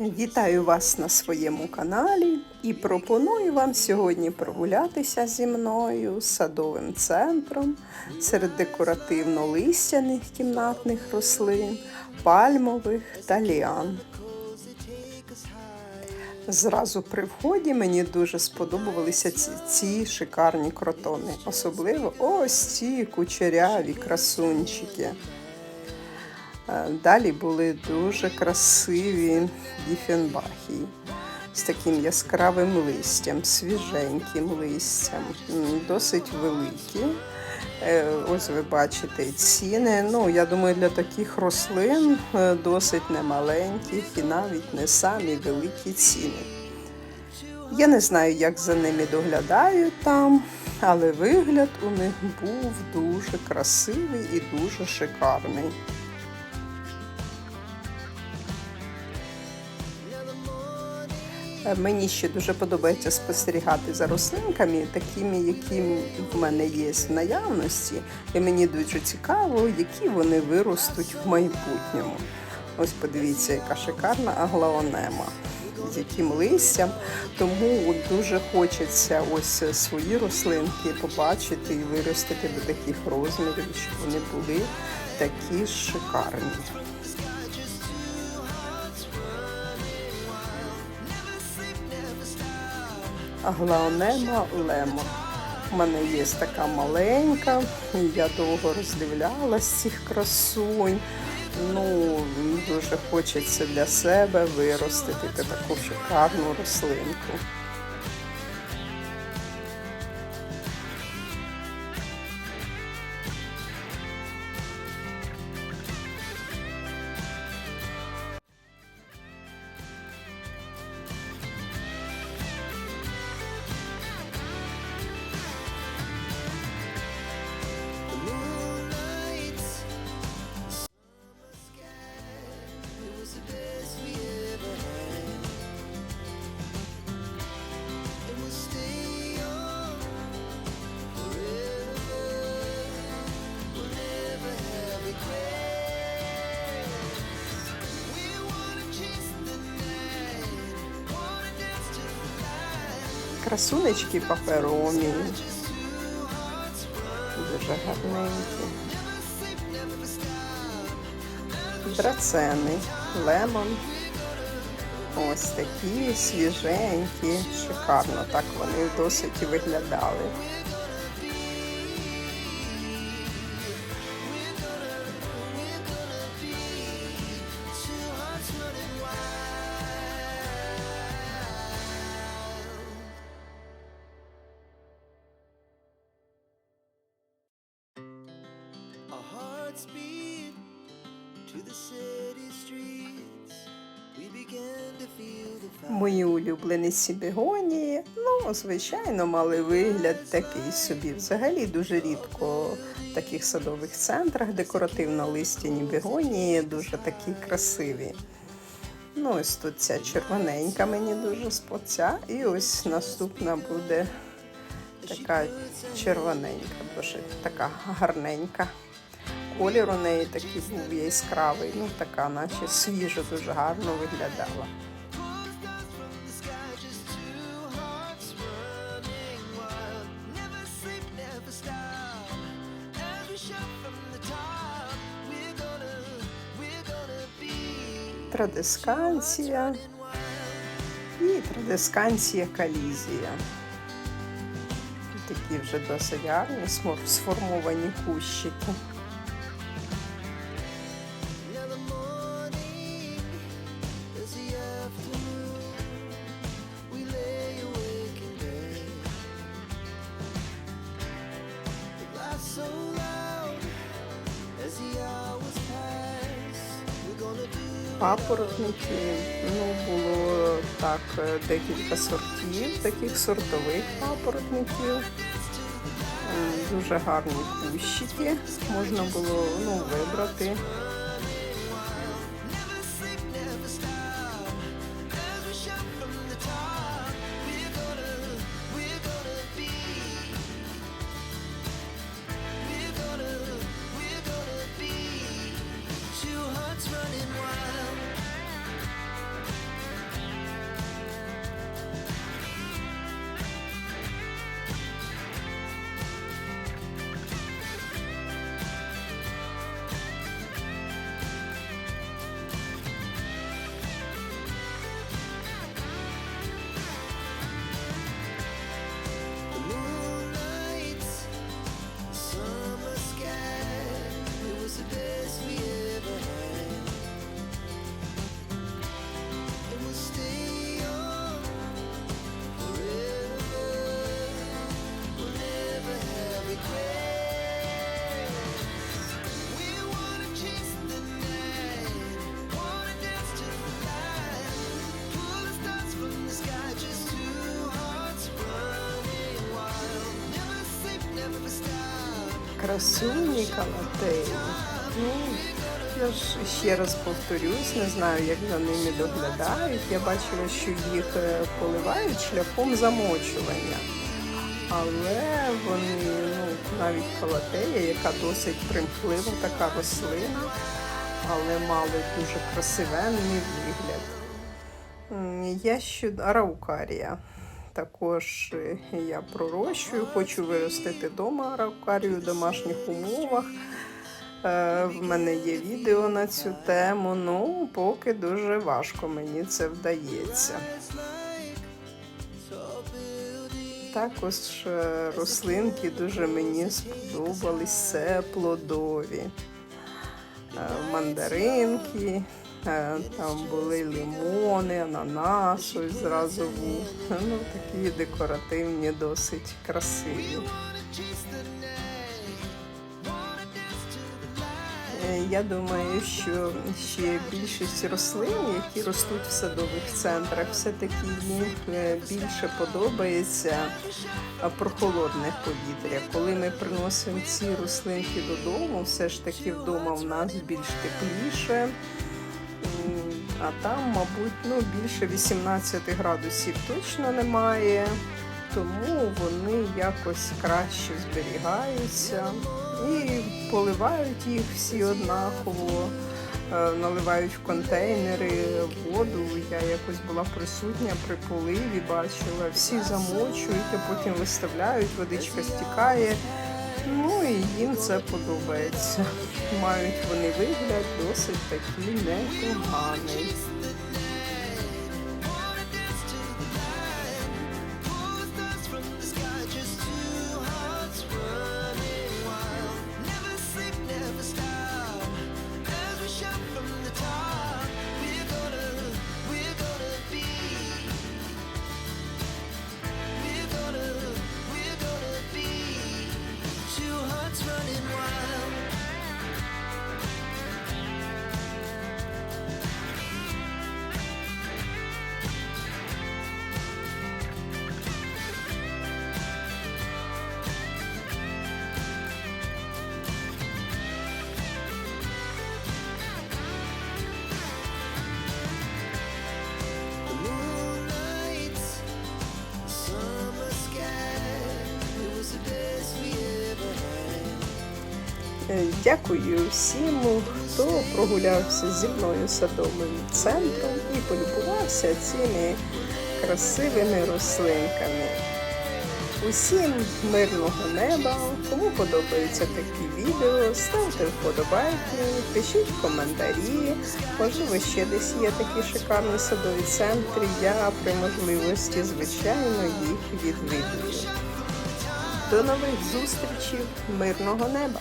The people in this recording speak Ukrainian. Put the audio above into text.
Вітаю вас на своєму каналі і пропоную вам сьогодні прогулятися зі мною садовим центром серед декоративно-листяних кімнатних рослин, пальмових та ліан. Зразу при вході мені дуже сподобалися ці, ці шикарні кротони, особливо ось ці кучеряві красунчики. Е, Далі були дуже красиві діфенбахії з таким яскравим листям, свіженьким листям, досить великі. Е, Ось ви бачите ціни. Ну, я думаю, для таких рослин е, досить немаленьких і навіть не самі великі ціни. Я не знаю, як за ними доглядають там, але вигляд у них був дуже красивий і дуже шикарний. Мені ще дуже подобається спостерігати за рослинками, такими, які в мене є в наявності, і мені дуже цікаво, які вони виростуть в майбутньому. Ось подивіться, яка шикарна аглаонема, з яким листям. Тому дуже хочеться ось свої рослинки побачити і виростити до таких розмірів, щоб вони були такі шикарні. Аглаонема лемо. У мене є така маленька, я довго роздивлялась цих красунь. Ну, дуже хочеться для себе виростити таку шикарну рослинку. Красунечки паперомі. Дуже гарненькі. Драцени, лемон. Ось такі свіженькі, шикарно так вони досить і виглядали. Hearts beat to the city streets. We began to feel the fire. Мої улюблені сібігонії, ну, звичайно, мали вигляд такий собі. Взагалі дуже рідко в таких садових центрах декоративно-листяні бігонії дуже такі красиві. Ну, ось тут ця червоненька мені дуже споця. І ось наступна буде така червоненька, дуже така гарненька. Колір у неї такий був яскравий, ну така, наче свіжо, дуже гарно виглядала. Традисканція і традисканція калізія. Такі вже досить гарні сформовані кущики. Папоротники, ну було так е, декілька сортів, таких сортових папоротників. Дуже гарні кущики. Можна було ну, вибрати. Красуні калатеї. Ну, я ж ще раз повторюсь, не знаю, як за ними доглядають. Я бачила, що їх е, поливають шляхом замочування. Але вони, ну, навіть калатея, яка досить примхлива така рослина, але мали дуже красивенний вигляд. Я щодо араукарія. Також я пророщую, хочу виростити вдома араукарію в домашніх умовах. Е, В мене є відео на цю тему, ну поки дуже важко мені це вдається. Також е, рослинки дуже мені сподобались, це плодові. Е, Мандаринки, там були лимони, ананас, ось зразу. Ну, такі декоративні, досить красиві. Е, Я думаю, що ще більшість рослин, які ростуть в садових центрах, все-таки їм е, більше подобається прохолодне повітря. Коли ми приносимо ці рослинки додому, все ж таки вдома в нас більш тепліше. А там, мабуть, ну, більше 18 градусів точно немає, тому вони якось краще зберігаються і поливають їх всі однаково, е, наливають в контейнери воду. Я якось була присутня при поливі, бачила, всі замочують, а потім виставляють, водичка стікає. Ну і їм це подобається. Мають вони вигляд досить такий непоганий. Дякую всім, хто прогулявся зі мною садовим центром і полюбувався цими красивими рослинками. Усім мирного неба. Кому подобаються такі відео, ставте вподобайки, пишіть коментарі. Можливо, ще десь є такі шикарні садові центри. Я при можливості, звичайно, їх відвідую. До нових зустрічей, мирного неба!